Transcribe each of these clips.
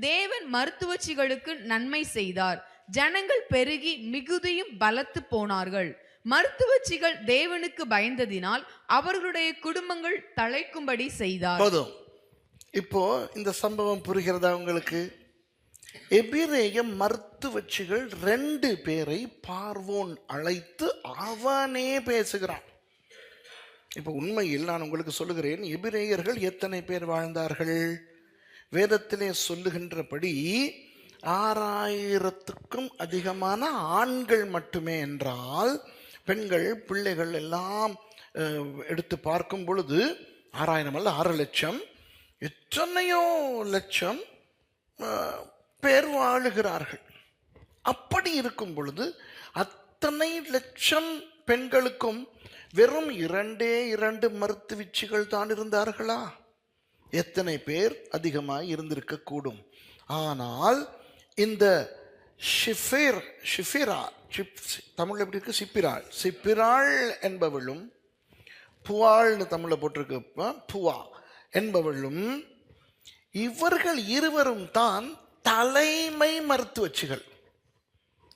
தேவன் மருத்துவச்சிகளுக்கு நன்மை செய்தார். ஜனங்கள் பெருகி மிகுதியும் பலத்து போனார்கள். மருத்துவச்சிகள் தேவனுக்கு பயந்ததினால் அவர்களுடைய குடும்பங்கள் தழைக்கும்படி செய்தார். போதும். இப்போ இந்த சம்பவம் புரிகிறதா உங்களுக்கு? எபிரேய மருத்துவச்சிகள் ரெண்டு பேரை பார்வோன் அழைத்து அவனே பேசுகிறான். இப்போ உண்மையில் நான் உங்களுக்கு சொல்லுகிறேன் எபிரேயர்கள் எத்தனை பேர் வாழ்ந்தார்கள்? வேதத்திலே சொல்லுகின்றபடி ஆறாயிரத்துக்கும் அதிகமான ஆண்கள் மட்டுமே என்றால் பெண்கள் பிள்ளைகள் எல்லாம் எடுத்து பார்க்கும் பொழுது ஆறாயிரம் அல்ல ஆறு லட்சம். எத்தனையோ லட்சம் பேர் வாழுகிறார்கள். அப்படி இருக்கும் பொழுது அத்தனை லட்சம் பெண்களுக்கும் வெறும் இரண்டே இரண்டு மருத்துவச்சிகள் தான் இருந்தார்களா? எத்தனை பேர் அதிகமாக இருந்திருக்க கூடும் ஆனால் இந்த ஷிஃபிர் ஷிஃபிரா ஷிப் தமிழ் எப்படி இருக்கு? சிப்பிராள். சிப்பிராள் என்பவளும் புவாள்னு தமிழில் போட்டிருக்கப்போ புவா என்பவளும் இவர்கள் இருவரும் தான் தலைமை மருத்துவச்சிகள்.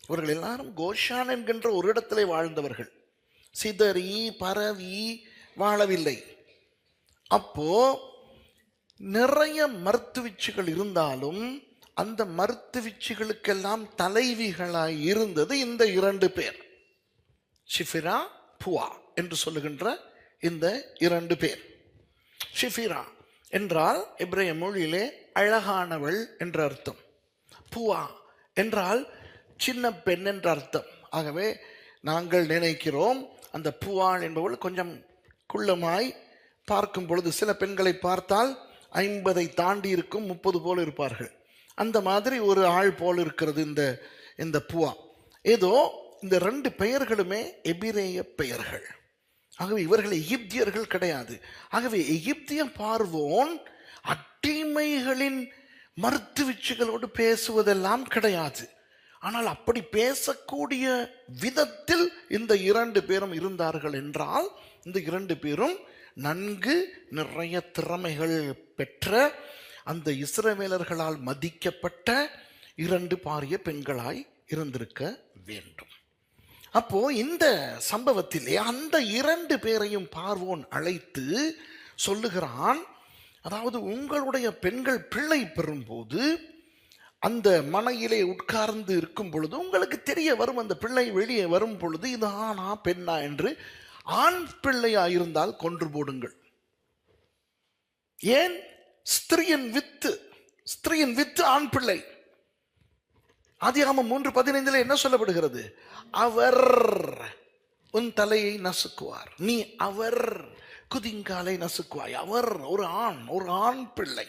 இவர்கள் எல்லாரும் கோஷான் என்கின்ற ஒரு இடத்திலே வாழ்ந்தவர்கள். சிதறி பரவி வாழவில்லை. அப்போ நிறைய மருத்துவச்சிகள் இருந்தாலும் அந்த மருத்துவச்சிகளுக்கெல்லாம் தலைவிகளாய் இருந்தது இந்த இரண்டு பேர். ஷிஃபிரா புவா என்று சொல்லுகின்ற இந்த இரண்டு பேர். ஷிஃபிரா என்றால் இப்ரைய மொழியிலே அழகானவள் என்ற அர்த்தம். புவா என்றால் சின்ன பெண் என்ற அர்த்தம். ஆகவே நாங்கள் நினைக்கிறோம் அந்த புவாள் என்பவள் கொஞ்சம் குள்ளமாய் பார்க்கும் பொழுது சில பெண்களை பார்த்தால் ஐம்பதை தாண்டி இருக்கும் முப்பது போல் இருப்பார்கள். அந்த மாதிரி ஒரு ஆள் போல் இருக்கிறது இந்த இந்த புவா. ஏதோ இந்த ரெண்டு பெயர்களுமே எபிரேய பெயர்கள். ஆகவே இவர்கள் எகிப்தியர்கள் கிடையாது. ஆகவே எகிப்திய பார்வோன் அட்டிமைகளின் மருத்துவச்சிகளோடு பேசுவதெல்லாம் கிடையாது. ஆனால் அப்படி பேசக்கூடிய விதத்தில் இந்த இரண்டு பேரும் இருந்தார்கள் என்றால் இந்த இரண்டு பேரும் நன்கு நிறைய திறமைகள் பெற்ற அந்த இஸ்ரவேலர்களால் மதிக்கப்பட்ட இரண்டு பாரிய பெண்களாய் இருந்திருக்க வேண்டும். அப்போ இந்த சம்பவத்திலே அந்த இரண்டு பேரையும் பார்வோன் அழைத்து சொல்லுகிறான் அதாவது உங்களுடைய பெண்கள் பிள்ளை பெறும்போது அந்த மனையிலே உட்கார்ந்து இருக்கும் பொழுது உங்களுக்கு தெரிய வரும் அந்த பிள்ளை வெளியே வரும் பொழுது இது ஆனா பெண்ணா என்று ஆண் பிள்ளையா இருந்தால் கொன்று போடுங்கள். ஏன்? ஸ்திரியின் வித்து ஸ்திரியின் வித்து ஆண் பிள்ளை. ஆதியாகமம் மூன்று பதினைந்துல என்ன சொல்லப்படுகிறது? அவர் உன் தலையை நசுக்குவார். நீ அவர் குதிங்காலை நசுக்குவாய். அவர் ஒரு ஆண் ஒரு ஆண் பிள்ளை.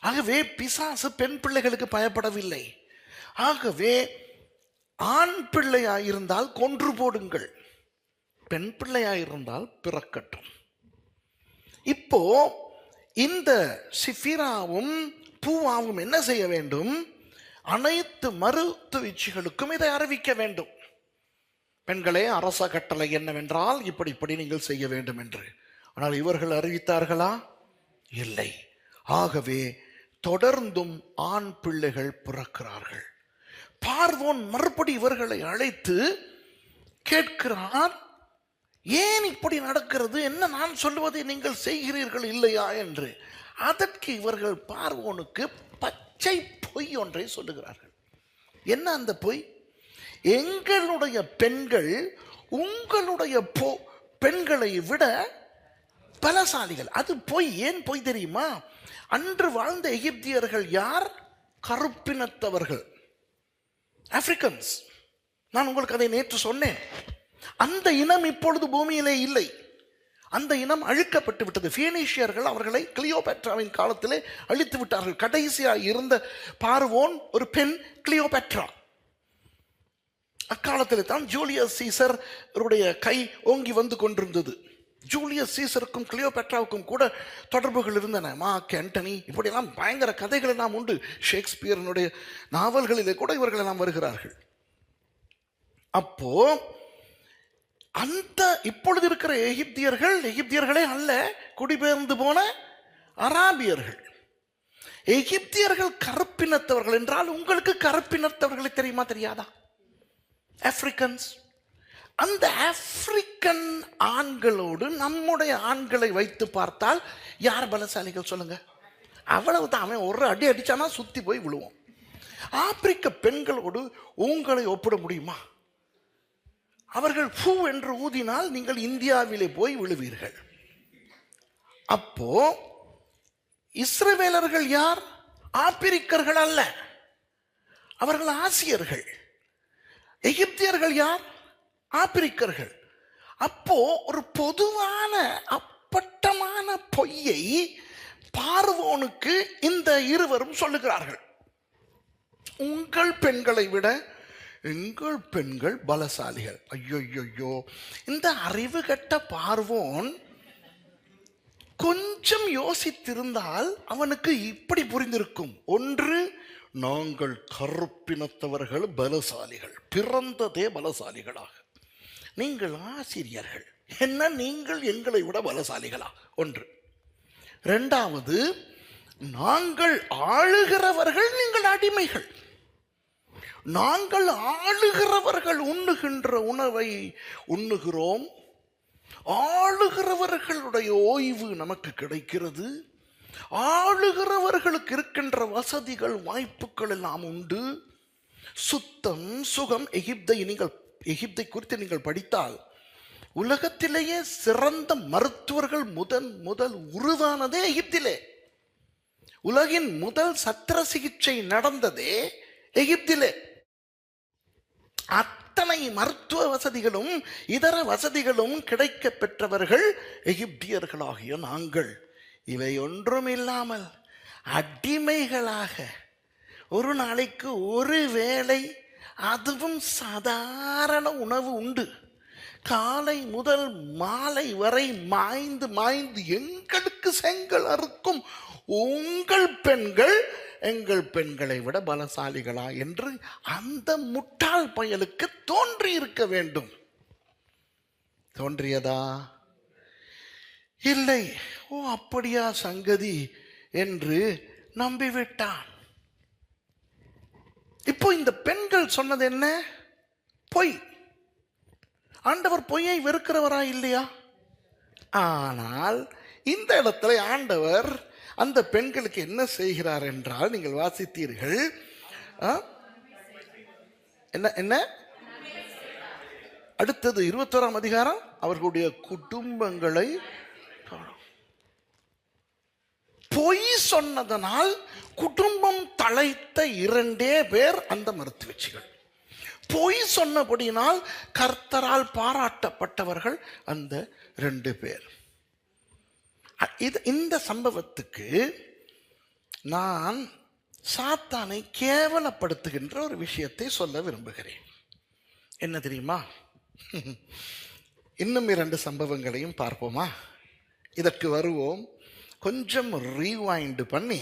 ஆகவே பிசாசு பெண் பிள்ளைகளுக்கு பயப்படவில்லை. ஆகவே ஆண் பிள்ளையாயிருந்தால் கொன்று போடுங்கள். பெண் பிள்ளையாயிருந்தால் பிறக்கட்டும். இப்போ இந்த சிஃபிராவும் பூவாவும் என்ன செய்ய வேண்டும்? அனைத்து மருத்துவச்சிகளுக்கும் இதை அறிவிக்க வேண்டும். பெண்களே அரச கட்டளை என்னவென்றால் இப்படி இப்படி நீங்கள் செய்ய வேண்டும் என்று. ஆனால் இவர்கள் அறிவித்தார்களா? இல்லை. ஆகவே தொடர்ந்தும் ஆண் பிள்ளைகள் பிறக்கிறார்கள். பார்வோன் மறுபடி இவர்களை அழைத்து கேட்கிறான் ஏன் இப்படி நடக்கிறது? என்ன நான் சொல்லுவதை நீங்கள் செய்கிறீர்கள் இல்லையா என்று? அதற்கு இவர்கள் பார்வோனுக்கு பச்சை பொய் ஒன்றை சொல்லுகிறார்கள். என்ன அந்த பொய்? எங்களுடைய பெண்கள் உங்களுடைய போ பெண்களை விட பலசாலிகள். அது பொய். ஏன் பொய் தெரியுமா? அன்று வாழ்ந்த எகிப்தியர்கள் யார்? கருப்பினத்தவர்கள். ஆப்பிரிக்கன்ஸ் நான் உங்களுக்கு அதை நேற்று சொன்னேன். அந்த இனம் இப்பொழுது பூமியிலே இல்லை. அந்த இனம் அழிக்கப்பட்டு விட்டது. ஃபீனிஷியர்கள் அவர்களை கிளியோபெட்ராவின் காலத்திலே அழித்து விட்டார்கள். கடைசியாக இருந்த பார்வோன் ஒரு பெண் கிளியோபெட்ரா. அக்காலத்தில் தான் ஜூலியஸ் சீசர் கை ஓங்கி வந்து கொண்டிருந்தது. ஜூலியஸ் சீசருக்கும் கிளியோபெட்ராவுக்கும் கூட தொடர்புகள் இருந்தன. மார்க் ஆண்டனி இப்படியெல்லாம் பயங்கர கதைகள் எல்லாம் உண்டு. ஷேக்ஸ்பியரனுடைய நாவல்களிலே கூட இவர்கள் எல்லாம் வருகிறார்கள். அப்போ அந்த இப்பொழுது இருக்கிற எகிப்தியர்கள் எகிப்தியர்களே அல்ல குடிபெயர்ந்து போன அராபியர்கள். எகிப்தியர்கள் கருப்பினத்தவர்கள் என்றால் உங்களுக்கு கருப்பினத்தவர்களை தெரியுமா தெரியாதா? ஆப்பிரிக்கன்ஸ் அந்த ஆப்பிரிக்கன் ஆண்களோடு நம்முடைய ஆண்களை வைத்து பார்த்தால் யார் பலசாலிகள் சொல்லுங்க? அவ்வளவுதான் அவன் ஒரு அடி அடிச்சானா சுத்தி போய் விழுவோம் ஆப்பிரிக்க பெண்களோடு உங்களை ஒப்பிட முடியுமா? அவர்கள் பூ என்று ஊதினால் நீங்கள் இந்தியாவிலே போய் விழுவீர்கள். அப்போ இஸ்ரவேலர்கள் யார்? ஆப்பிரிக்கர்கள் அல்ல. அவர்கள் ஆசியர்கள். எகிப்தியர்கள் யார்? ஆப்பிரிக்கர்கள். அப்போ ஒரு பொதுவான அப்பட்டமான பொய்யை பார்வோனுக்கு இந்த இருவரும் சொல்லுகிறார்கள். உங்கள் பெண்களை விட எங்கள் பெண்கள் பலசாலிகள். ஐயோ இந்த அறிவு கெட்ட பார்வோன் கொஞ்சம் யோசித்திருந்தால் அவனுக்கு இப்படி புரிந்திருக்கும். ஒன்று நாங்கள் கருப்பினத்தவர்கள் பலசாலிகள். பிறந்ததே பலசாலிகளாக. நீங்கள் ஆசிரியர்கள். என்ன நீங்கள் எங்களை விட பலசாலிகளா? ஒன்று. ரெண்டாவது நாங்கள் ஆளுகிறவர்கள் நீங்கள் அடிமைகள். நாங்கள் ஆளுகிறவர்கள் உண்ணுகின்ற உணவை உண்ணுகிறோம். ஆளுகிறவர்களுடைய ஓய்வு நமக்கு கிடைக்கிறது. ஆளுகிறவர்களுக்கு இருக்கின்ற வசதிகள் வாய்ப்புகள் எல்லாம் உண்டு. சுத்தம் சுகம். எகிப்தை நீங்கள் எகிப்தை குறித்து நீங்கள் படித்தால் உலகத்திலேயே சிறந்த மருத்துவர்கள் முதன் முதல் உருவானதே எகிப்திலே. உலகின் முதல் சத்திர சிகிச்சை நடந்ததே எகிப்திலே. அத்தனை மருத்துவ வசதிகளும் இதர வசதிகளும் கிடைக்க பெற்றவர்கள் எகிப்தியர்களாகிய நாங்கள். இவை ஒன்றும் இல்லாமல் அடிமைகளாக ஒரு நாளைக்கு ஒரு வேளை அதுவும் சாதாரண உணவு உண்டு. காலை முதல் மாலை வரை மாய்ந்து மாய்ந்து எங்களுக்கு செங்கல் அறுக்கும். உங்கள் பெண்கள் எங்கள் பெண்களை விட பலசாலிகளா என்று அந்த முட்டாள் பயலுக்கு தோன்றி இருக்க வேண்டும். தோன்றியதா? இல்லை. ஓ அப்படியா சங்கதி என்று நம்பிவிட்டான். இப்போ இந்த பெண்கள் சொன்னது என்ன? பொய். ஆண்டவர் பொய்யை வெறுக்கிறவரா இல்லையா? ஆனால் இந்த இடத்துல ஆண்டவர் அந்த பெண்களுக்கு என்ன செய்கிறார் என்றால் நீங்கள் வாசித்தீர்கள். ஆ? என்ன என்ன? அடுத்தது இருபத்தோராம் அதிகாரம். அவர்களுடைய குடும்பங்களை பொய் சொன்னதனால் குடும்பம் தலைத்த இரண்டே பேர் அந்த மருத்துவச்சிகள். பொய் சொன்னபடியினால் கர்த்தரால் பாராட்டப்பட்டவர்கள் அந்த ரெண்டு பேர். இது இந்த சம்பவத்துக்கு நான் சாத்தானை கேவலப்படுத்துகின்ற ஒரு விஷயத்தை சொல்ல விரும்புகிறேன். என்ன தெரியுமா? இன்னும் இரண்டு சம்பவங்களையும் பார்ப்போமா? இதற்கு வருவோம். கொஞ்சம் ரீவைண்டு பண்ணி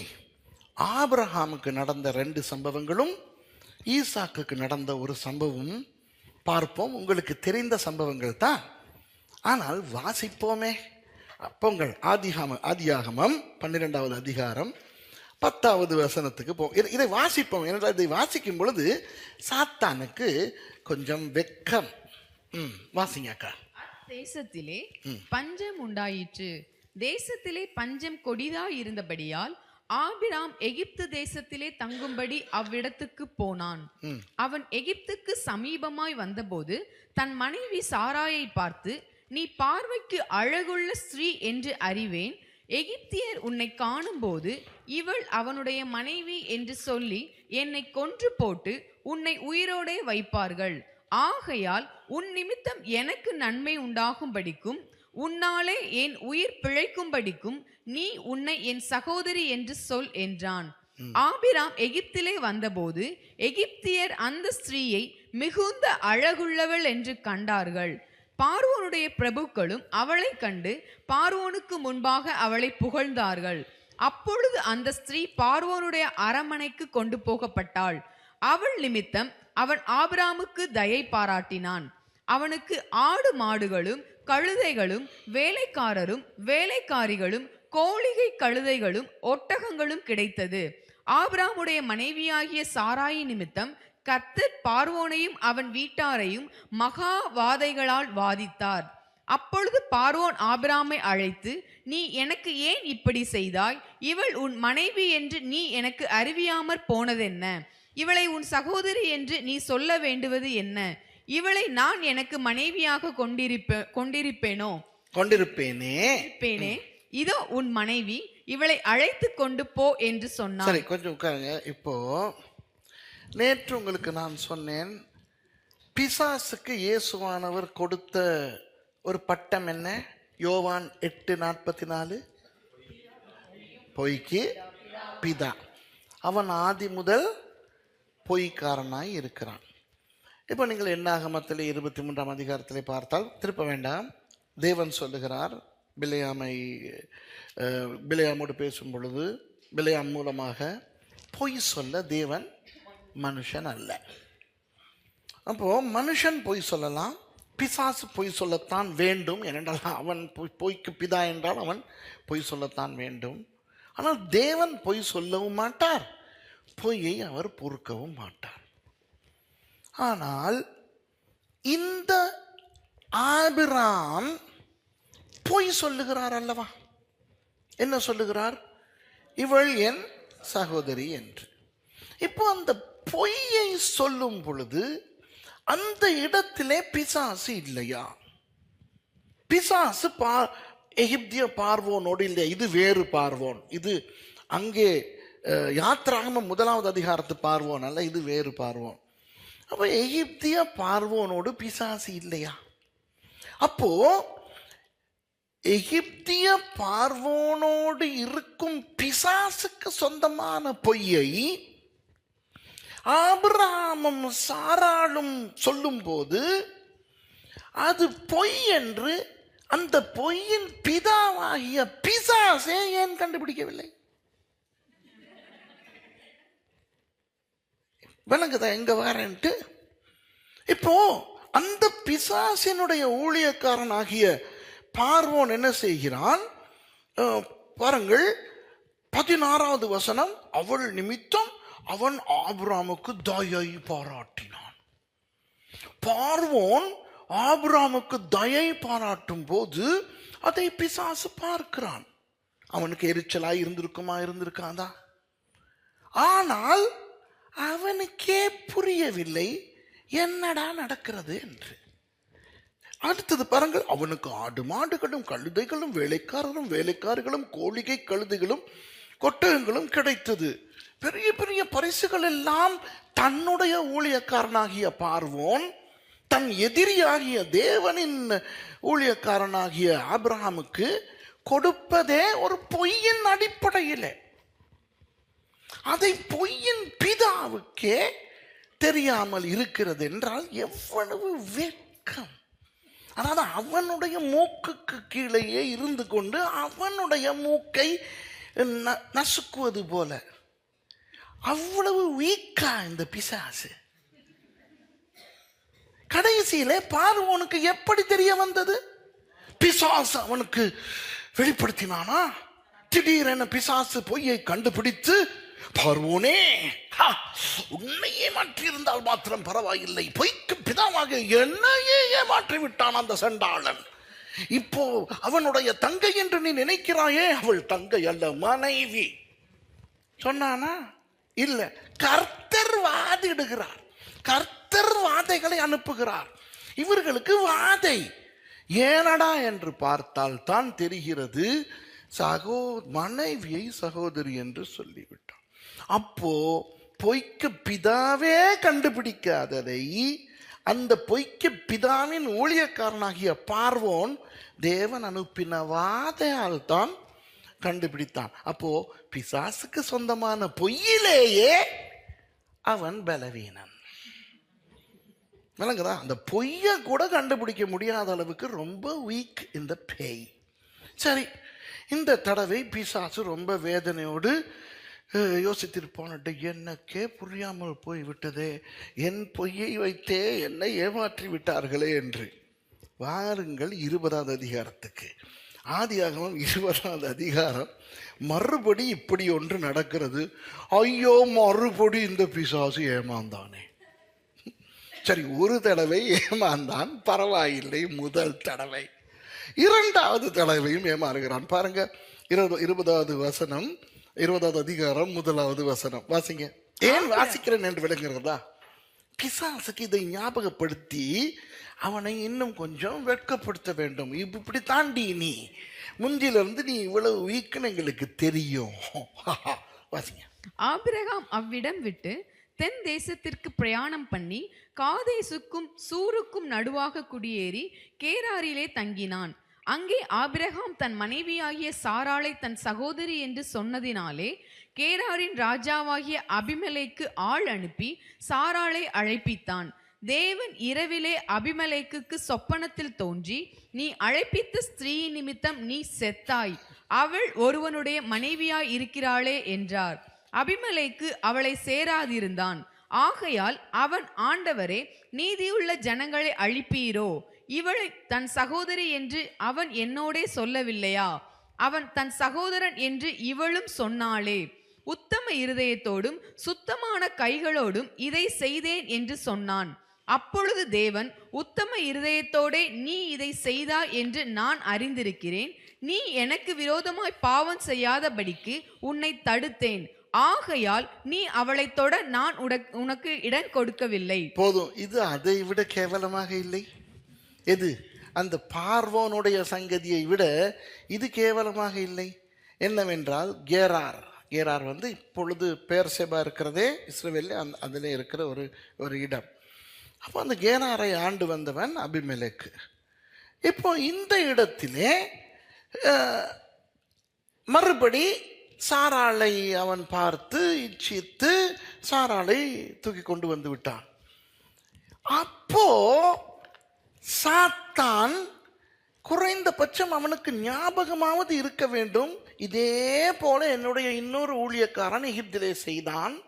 ஆப்ரஹாமுக்கு நடந்த ரெண்டு சம்பவங்களும் ஈசாக்குக்கு நடந்த ஒரு சம்பவம் பார்ப்போம். உங்களுக்கு தெரிந்த சம்பவங்கள் தான். ஆனால் வாசிப்போமே. அப்போங்கள் ஆதிகாம ஆதியாகமம் பன்னிரெண்டாவது அதிகாரம் பத்தாவது வசனத்துக்கு போ இதை- இதை வாசிப்போம். ஏனென்றால் இதை வாசிக்கும் பொழுது சாத்தானுக்கு கொஞ்சம் வெக்கம். ம் வாசிங்க அக்கா. தேசத்திலே பஞ்சம் உண்டாயிற்று. தேசத்திலே பஞ்சம் கொடிதாய் இருந்தபடியால் ஆபிராம் எகிப்து தேசத்திலே தங்கும்படி அவ்விடத்துக்கு போனான். அவன் எகிப்துக்கு சமீபமாய் வந்தபோது தன் மனைவி சாராயை பார்த்து நீ பார்வைக்கு அழகுள்ள ஸ்திரீ என்று அறிவேன். எகிப்தியர் உன்னை காணும்போது இவள் அவனுடைய மனைவி என்று சொல்லி என்னை கொன்று போட்டு உன்னை உயிரோடே வைப்பார்கள். ஆகையால் உன் நிமித்தம் எனக்கு நன்மை உண்டாகும்படிக்கும் உன்னாலே என் உயிர் பிழைக்கும்படிக்கும் நீ உன்னை என் சகோதரி என்று சொல் என்றான். ஆபிராம் எகிப்திலே வந்தபோது எகிப்தியர் அந்த ஸ்திரீயை மிகுந்த அழகுள்ளவள் என்று கண்டார்கள். பார்வோனுடைய பிரபுக்களும் அவளை கண்டு பார்வோனுக்கு முன்பாக அவளை புகழ்ந்தார்கள். அப்பொழுது அந்த ஸ்திரீ பார்வோனுடைய அரமனைக்கு கொண்டு போகப்பட்டாள். அவள் நிமித்தம் அவன் ஆபிராமுக்கு தயை பாராட்டினான். அவனுக்கு ஆடு மாடுகளும் கழுதைகளும் வேலைக்காரரும் வேலைக்காரிகளும் கோழிகை கழுதைகளும் ஒட்டகங்களும் கிடைத்தது. ஆபிராமுடைய மனைவியாகிய சாராயி நிமித்தம் கர்த்தர் பார்வோனையும் அவன் வீட்டாரையும் மகா வாதைகளால் வாதித்தார். அப்பொழுது பார்வோன் ஆபிராமை அழைத்து நீ எனக்கு ஏன் இப்படி செய்தாய்? இவள் உன் மனைவி என்று நீ எனக்கு அறிவியாமற் போனதென்ன? இவளை உன் சகோதரி என்று நீ சொல்ல வேண்டுவது என்ன? இவளை நான் எனக்கு மனைவியாக கொண்டிருப்ப கொண்டிருப்பேனோ? கொண்டிருப்பேனே. இருப்பேனே. இதோ உன் மனைவி இவளை அழைத்து கொண்டு போ என்று சொன்னான். சரி கொஞ்சம் உட்காருங்க. இப்போ நேற்று உங்களுக்கு நான் சொன்னேன் பிசாசுக்கு இயேசுவானவர் கொடுத்த ஒரு பட்டம் என்ன? யோவான் எட்டு நாற்பத்தி நாலு பொய்க்கு பிதா. அவன் ஆதி முதல் பொய்க்காரனாய் இருக்கிறான். இப்போ நீங்கள் எண்ணாகமத்தில் இருபத்தி மூன்றாம் அதிகாரத்திலே பார்த்தால் திருப்ப வேண்டாம். தேவன் சொல்லுகிறார் பிள்ளையாமை பிள்ளையாமோடு பிலையாமோடு பேசும் பொழுது பிலையாம் மூலமாக பொய் சொல்ல தேவன் மனுஷன் அல்ல. அப்போது மனுஷன் பொய் சொல்லலாம் பிசாசு பொய் சொல்லத்தான் வேண்டும் ஏனென்றால் அவன் பொய் பொய்க்கு பிதா என்றால் அவன் பொய் சொல்லத்தான் வேண்டும். ஆனால் தேவன் பொய் சொல்லவும் மாட்டார் பொய்யை அவர் பொறுக்கவும் மாட்டார். ஆனால் இந்த ஆபிராம் பொய் சொல்லுகிறார் அல்லவா? என்ன சொல்லுகிறார்? இவள் என் சகோதரி என்று. இப்போ அந்த பொய்யை சொல்லும் பொழுது அந்த இடத்திலே பிசாசு இல்லையா? பிசாசு பா எகிப்திய பார்வோனோடு இல்லை இது வேறு பார்வோன். இது அங்கே யாத்திராகம முதலாவது அதிகாரத்து பார்வோன் அல்ல இது வேறு பார்வோன். அப்போ எகிப்திய பார்வோனோடு பிசாசு இல்லையா? அப்போ எகிப்திய பார்வோனோடு இருக்கும் பிசாசுக்கு சொந்தமான பொய்யை ஆபிரகாமும் சாராளும் சொல்லும்போது அது பொய் என்று அந்த பொய்யின் பிதாவாகிய பிசாசே ஏன் கண்டுபிடிக்கவில்லை? விளங்குதா? எங்கே வரேன்ட்டு? இப்போ அந்த பிசாசினுடைய ஊழியக்காரனாகிய பார்வோன் என்ன செய்கிறான்? பாருங்கள் பதினாறாவது வசனம் அவள் நிமித்தம் அவன் ஆபுராமுக்கு தயை பாராட்டினான். பார்வோன் ஆபுராமுக்கு தயை பாராட்டும் போது அதை பிசாசு பார்க்கிறான். அவனுக்கு எரிச்சலாய் இருந்திருக்குமா இருந்திருக்காதா? ஆனால் அவனுக்கே புரியவில்லை. என்னடா நடக்கிறது என்று. அடுத்தது பாருங்கள் அவனுக்கு ஆடு மாடுகளும் கழுதைகளும் வேலைக்காரரும் வேலைக்காரர்களும் கோழிகை கழுதைகளும் கொட்டகங்களும் கிடைத்தது. பெரிய பெரிய பரிசுகள் எல்லாம் தன்னுடைய ஊழியக்காரனாகிய பார்வோன் தன் எதிரியாகிய தேவனின் ஊழியக்காரனாகிய ஆப்ரஹாமுக்கு கொடுப்பதே ஒரு பொய்யின் அடிப்படையிலே. அதை பொய்யின் பிதாவுக்கே தெரியாமல் இருக்கிறது என்றால் எவ்வளவு வெட்கம். அதாவது அவனுடைய மூக்குக்கு கீழேயே இருந்து கொண்டு அவனுடைய மூக்கை ந- நசுக்குவது போல. அவ்வளவு வீக்கா இந்த பிசாசு. கடைசியிலே பார்வோனுக்கு எப்படி தெரிய வந்தது? பிசாசு அவனுக்கு வெளிப்படுத்தினானா? திடீரென பிசாசு பொய்யை கண்டுபிடித்து பார்வோனே ஹா, உன்னையே மாற்றியிருந்தால் மாத்திரம் பரவாயில்லை. பொய்க்கு பிதாவாக என்னையே ஏமாற்றி விட்டான் அந்த சண்டாளன். இப்போ அவனுடைய தங்கை என்று நீ நினைக்கிறாயே அவள் தங்கை அல்ல மனைவி. சொன்னானா? இல்ல கர்த்தர் வாதிடுகிறார். கர்த்தர் வாதைகளை அனுப்புகிறார். இவர்களுக்கு வாதை. ஏனடா என்று பார்த்தால் தான் தெரிகிறது சகோ மனைவியை சகோதரி என்று சொல்லிவிட்டு அப்போ பொய்க்கு பிதாவே கண்டுபிடிக்காததை அந்த பொய்க்கு பிதாவின் ஊழியக்காரனாகிய பார்வோன் தேவன் அனுப்பின வாதையால் தான் கண்டுபிடித்தான். அப்போ பிசாசுக்கு சொந்தமான பொய்யிலேயே அவன் பலவீனன். விளங்குதா? அந்த பொய்யை கூட கண்டுபிடிக்க முடியாத அளவுக்கு ரொம்ப வீக் இந்த பேய் சரி இந்த தடவை பிசாசு ரொம்ப வேதனையோடு அஹ், யோசித்திருப்பான் எனக்கே புரியாமல் போய் விட்டதே என் பொய்யை வைத்தே என்னை ஏமாற்றி விட்டார்களே என்று. வாருங்கள் இருபதாவது அதிகாரத்துக்கு. ஆதியாகமம் இருபதாவது அதிகாரம். மறுபடி இப்படி ஒன்று நடக்கிறது. ஐயோ மறுபடி இந்த பிசாசு ஏமாந்தானே. சரி ஒரு தடவை ஏமாந்தான் பரவாயில்லை முதல் தடவை. இரண்டாவது தடவையும் ஏமாறுகிறான். பாருங்க இருபது இருபதாவது வசனம். இருபதாவது அதிகாரம் முதலாவது வசனம். வாசிங்க. ஏன் வாசிக்கிறேன் என்று விளங்குகிறதா? பிசாசுக்கு இதை ஞாபகப்படுத்தி அவனை இன்னும் கொஞ்சம் வெட்கப்படுத்த வேண்டும். இப்ப- இப்படி தாண்டி நீ. முந்திலிருந்து நீ இவ்வளவு வீக்குன்னு எங்களுக்கு தெரியும். வாசிங்க. ஆபிரகாம் அவ்விடம் விட்டு தென் தேசத்திற்கு பிரயாணம் பண்ணி காதேசுக்கும் சூருக்கும் நடுவாக குடியேறி கேராரிலே தங்கினான். அங்கே ஆபிரகாம் தன் மனைவியாகிய சாராளை தன் சகோதரி என்று சொன்னதினாலே கேராரின் ராஜாவாகிய அபிமலைக்கு ஆள் அனுப்பி சாராளை அழைப்பித்தான். தேவன் இரவிலே அபிமலைக்கு சொப்பனத்தில் தோன்றி நீ அழைப்பித்த ஸ்திரீ நிமித்தம் நீ செத்தாய். அவள் ஒருவனுடைய மனைவியாய் இருக்கிறாளே என்றார். அபிமலைக்கு அவளை சேராதிருந்தான். ஆகையால் அவன் ஆண்டவரே நீதியுள்ள ஜனங்களை அழிப்பீரோ? இவளை தன் சகோதரி என்று அவன் என்னோடே சொல்லவில்லையா? அவன் தன் சகோதரன் என்று இவளும் சொன்னாளே. உத்தம இருதயத்தோடும் சுத்தமான கைகளோடும் இதை செய்தேன் என்று சொன்னான். அப்பொழுது தேவன் உத்தம இருதயத்தோடே நீ இதை செய்தா என்று நான் அறிந்திருக்கிறேன். நீ எனக்கு விரோதமாய் பாவம் செய்யாதபடிக்கு உன்னை தடுத்தேன். ஆகையால் நீ அவளை தொட நான் உனக்கு இடம் கொடுக்கவில்லை. போதும். இது அதை விட கேவலமாக இல்லை. எது? அந்த பார்வோனுடைய சங்கதியை விட இது கேவலமாக இல்லை. என்னவென்றால் கேரார். கேரார் வந்து இப்பொழுது பேர்செபா இருக்கிறதே இஸ்ரேவேலில் அந் அதில் இருக்கிற ஒரு ஒரு இடம். அப்போ அந்த கேராரை ஆண்டு வந்தவன் அபிமேலேக்கு இப்போ இந்த இடத்திலே மறுபடி சாராளை அவன் பார்த்து இச்சித்து சாராளை தூக்கி கொண்டு வந்து விட்டான். அப்போ சாத்தான் குறைந்தபட்சம் அவனுக்கு ஞாபகமாவது இருக்க வேண்டும். இதே போல என்னுடைய இன்னொரு ஊழியக்காரன் எகிப்திலே செய்தான்.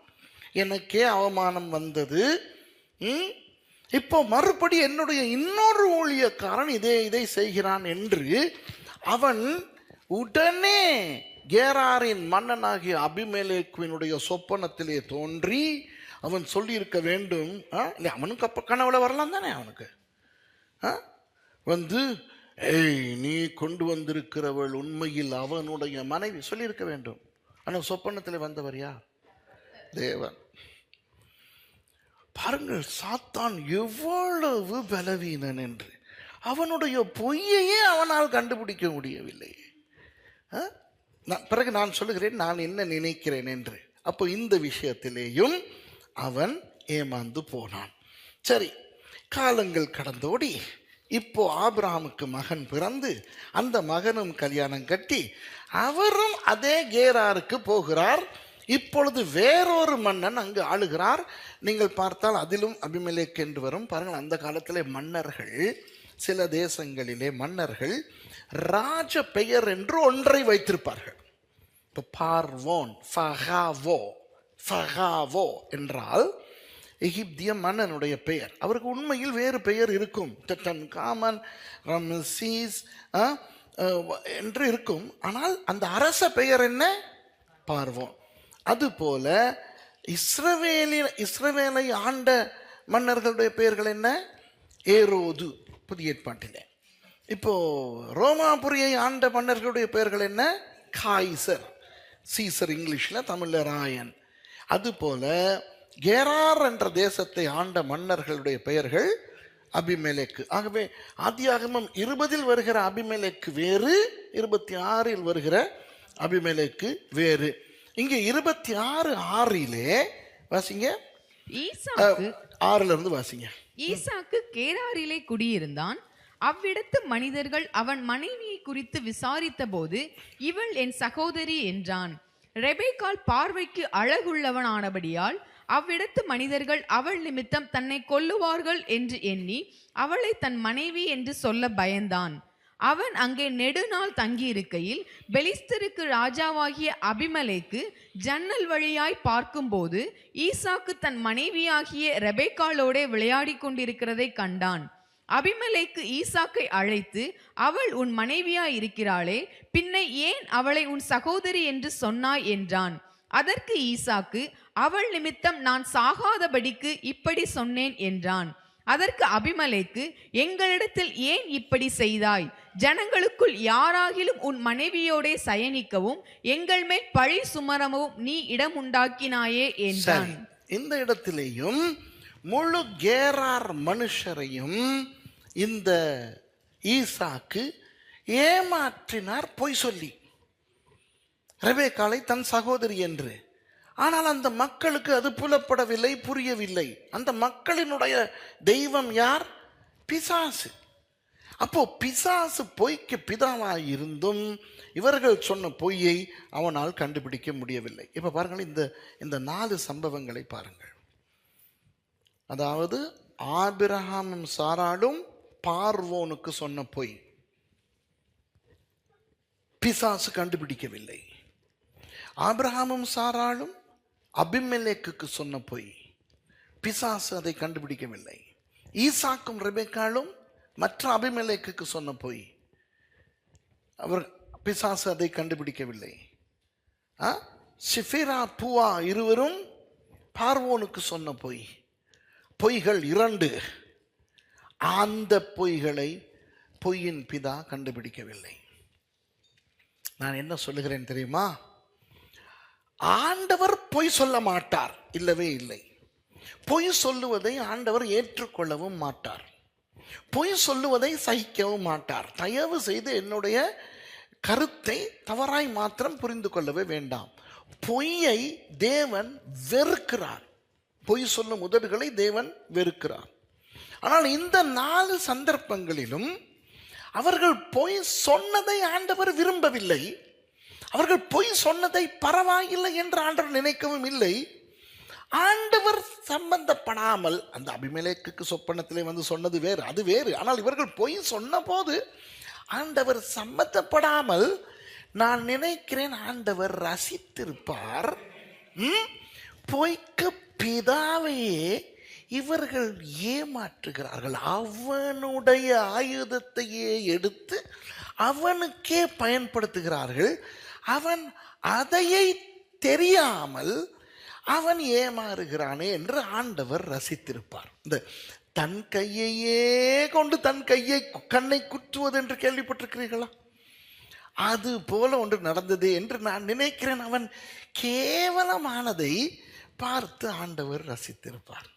எனக்கே அவமானம் வந்தது. ம்? இப்போ மறுபடி என்னுடைய இன்னொரு ஊழியக்காரன் இதே இதை செய்கிறான் என்று அவன் உடனே கேராரின் மன்னனாகிய அபிமேலேக்குவினுடைய சொப்பனத்திலே தோன்றி அவன் சொல்லியிருக்க வேண்டும். ஆ? இல்லை அவனுக்கு அப்போ கனவுல வரலாம் தானே அவனுக்கு? வந்து ஏய் நீ கொண்டு வந்திருக்கிறவள் உண்மையில் அவனுடைய மனைவி. சொல்லியிருக்க வேண்டும். ஆனால் சொப்பனத்தில் வந்தவர் யார்? தேவன். பாருங்கள் சாத்தான் எவ்வளவு பலவீனன் என்று. அவனுடைய பொய்யையே அவனால் கண்டுபிடிக்க முடியவில்லை. ஆ? நான் பிறகு நான் சொல்லுகிறேன் நான் என்ன நினைக்கிறேன் என்று. அப்போ இந்த விஷயத்திலேயும் அவன் ஏமாந்து போனான். சரி காலங்கள் கடந்தோடி இப்போ ஆபிரஹாமுக்கு மகன் பிறந்து அந்த மகனும் கல்யாணம் கட்டி அவரும் அதே கேராருக்கு போகிறார். இப்பொழுது வேறொரு மன்னன் அங்கு ஆளுகிறார். நீங்கள் பார்த்தால் அதிலும் அபிமலே என்று வரும். பாருங்கள் அந்த காலத்திலே மன்னர்கள் சில தேசங்களிலே மன்னர்கள் ராஜ பெயர் என்று ஒன்றை வைத்திருப்பார்கள். இப்போ பார்வோன் ஃபகாவோ ஃபகாவோ என்றால் எகிப்திய மன்னனுடைய பெயர். அவருக்கு உண்மையில் வேறு பெயர் இருக்கும். டெட்டன் காமன் ரமசீஸ் என்று இருக்கும். ஆனால் அந்த அரச பெயர் என்ன? பார்வோம் அதுபோல இஸ்ரவேலின் இஸ்ரவேலை ஆண்ட மன்னர்களுடைய பெயர்கள் என்ன? ஏரோது. புதிய ஏற்பாட்டிலே. இப்போ ரோமாபுரியை ஆண்ட மன்னர்களுடைய பெயர்கள் என்ன? காய்சர். சீசர் இங்கிலீஷில் தமிழில் ராயன். அதுபோல கேரார் என்ற தேசத்தை ஆண்ட மன்னர்களுடைய பெயர்கள் அபிமெலேக்கு. ஆகவே ஆதியாகமம் இருபதில் வருகிற அபிமெலேக்கு வேறு இருபத்தி ஆறில் வருகிற அபிமெலேக்கு வேறு. இங்கே இருபத்தி ஆறு ஆறிலே வாசிங்க. ஈசாக்கு ஆறுல இருந்து வாசிங்க. ஈசாக்கு கேராரிலே குடியிருந்தான். அவ்விடத்து மனிதர்கள் அவன் மனைவியை குறித்து விசாரித்தபோது இவள் என் சகோதரி என்றான். ரெபேக்காள் பார்வைக்கு அழகுள்ளவனானபடியால் அவ்விடத்து மனிதர்கள் அவள் நிமித்தம் தன்னை கொல்லுவார்கள் என்று எண்ணி அவளை தன் மனைவி என்று சொல்ல பயந்தான். அவன் அங்கே நெடுநாள் தங்கியிருக்கையில் பெலிஸ்தருக்கு ராஜாவாகிய அபிமலேக்கு ஜன்னல் வழியாய் பார்க்கும்போது ஈசாக்கு தன் மனைவியாகிய ரெபேக்காலோடே விளையாடி கொண்டிருக்கிறதை கண்டான். அபிமலேக்கு ஈசாக்கை அழைத்து அவள் உன் மனைவியாய் இருக்கிறாளே பின்ன ஏன் அவளை உன் சகோதரி என்று சொன்னாய்? என்றான். அதற்கு ஈசாக்கு அவள் நிமித்தம் நான் சாகாதபடிக்கு இப்படி சொன்னேன் என்றான். அதற்கு அபிமலைக்கு எங்களிடத்தில் ஏன் இப்படி செய்தாய்? ஜனங்களுக்குள் யாராகிலும் உன் மனைவியோடே சயனிக்கவும் எங்கள் மேல் பழி சுமரவும் நீ இடம் உண்டாக்கினாயே என்றான் இந்த இடத்திலேயும் முழு கேரார் மனுஷரையும் இந்த ஈசாக்கு ஏமாற்றினார் பொய் சொல்லி. ரவேகாலை தன் சகோதரி என்று. ஆனால் அந்த மக்களுக்கு அது புலப்படவில்லை புரியவில்லை. அந்த மக்களினுடைய தெய்வம் யார்? பிசாசு. அப்போ பிசாசு பொய்க்கு பிதாவாக இருந்தும் இவர்கள் சொன்ன பொய்யை அவனால் கண்டுபிடிக்க முடியவில்லை. இப்போ பாருங்கள் இந்த இந்த நாலு சம்பவங்களை பாருங்கள். அதாவது ஆபிரஹாமும் சாராலும் பார்வோனுக்கு சொன்ன பொய். பிசாசு கண்டுபிடிக்கவில்லை. ஆப்ரஹாமும் சாராளும் அபிமெலேக்குக்கு சொன்ன பொய். பிசாசு அதை கண்டுபிடிக்கவில்லை. ஈசாக்கும் ரெபேக்காலும் மற்ற அபிமெலேக்குக்கு சொன்ன பொய். அவர் பிசாசு அதை கண்டுபிடிக்கவில்லை. ஆ? சிஃபிரா பூவா இருவரும் பார்வோனுக்கு சொன்ன பொய். பொய்கள் இரண்டு. அந்த பொய்களை பொய்யின் பிதா கண்டுபிடிக்கவில்லை. நான் என்ன சொல்லுகிறேன் தெரியுமா? ஆண்டவர் பொய் சொல்ல மாட்டார். இல்லவே இல்லை. பொய் சொல்லுவதை ஆண்டவர் ஏற்றுக்கொள்ளவும் மாட்டார். பொய் சொல்லுவதை சகிக்கவும் மாட்டார். தயவு செய்து என்னுடைய கருத்தை தவறாய் மாத்திரம் புரிந்து கொள்ளவே வேண்டாம். பொய்யை தேவன் வெறுக்கிறார். பொய் சொல்லும் உதடுகளை தேவன் வெறுக்கிறார். ஆனால் இந்த நாலு சந்தர்ப்பங்களிலும் அவர்கள் பொய் சொன்னதை ஆண்டவர் விரும்பவில்லை. அவர்கள் பொய் சொன்னதை பரவாயில்லை என்று ஆண்டவர் நினைக்கவும் இல்லை. ஆண்டவர் சம்பந்தப்படாமல் அந்த அபிமேலேக்கு சொப்பனத்திலே வந்து சொன்னது வேறு அது வேறு. ஆனால் இவர்கள் பொய் சொன்ன போது ஆண்டவர் சம்பந்தப்படாமல் நான் நினைக்கிறேன் ஆண்டவர் ரசித்திருப்பார். ம்? பொய்க்கு பிதாவையே இவர்கள் ஏமாற்றுகிறார்கள். அவனுடைய ஆயுதத்தையே எடுத்து அவனுக்கே பயன்படுத்துகிறார்கள். அவன் அதையை தெரியாமல் அவன் ஏமாறுகிறானே என்று ஆண்டவர் ரசித்திருப்பார். இந்த தன் கையையே கொண்டு தன் கையை கண்ணை குற்றுவது என்று கேள்விப்பட்டிருக்கிறீர்களா? அது போல ஒன்று நடந்தது என்று நான் நினைக்கிறேன். அவன் கேவலமானதை பார்த்து ஆண்டவர் ரசித்திருப்பார்.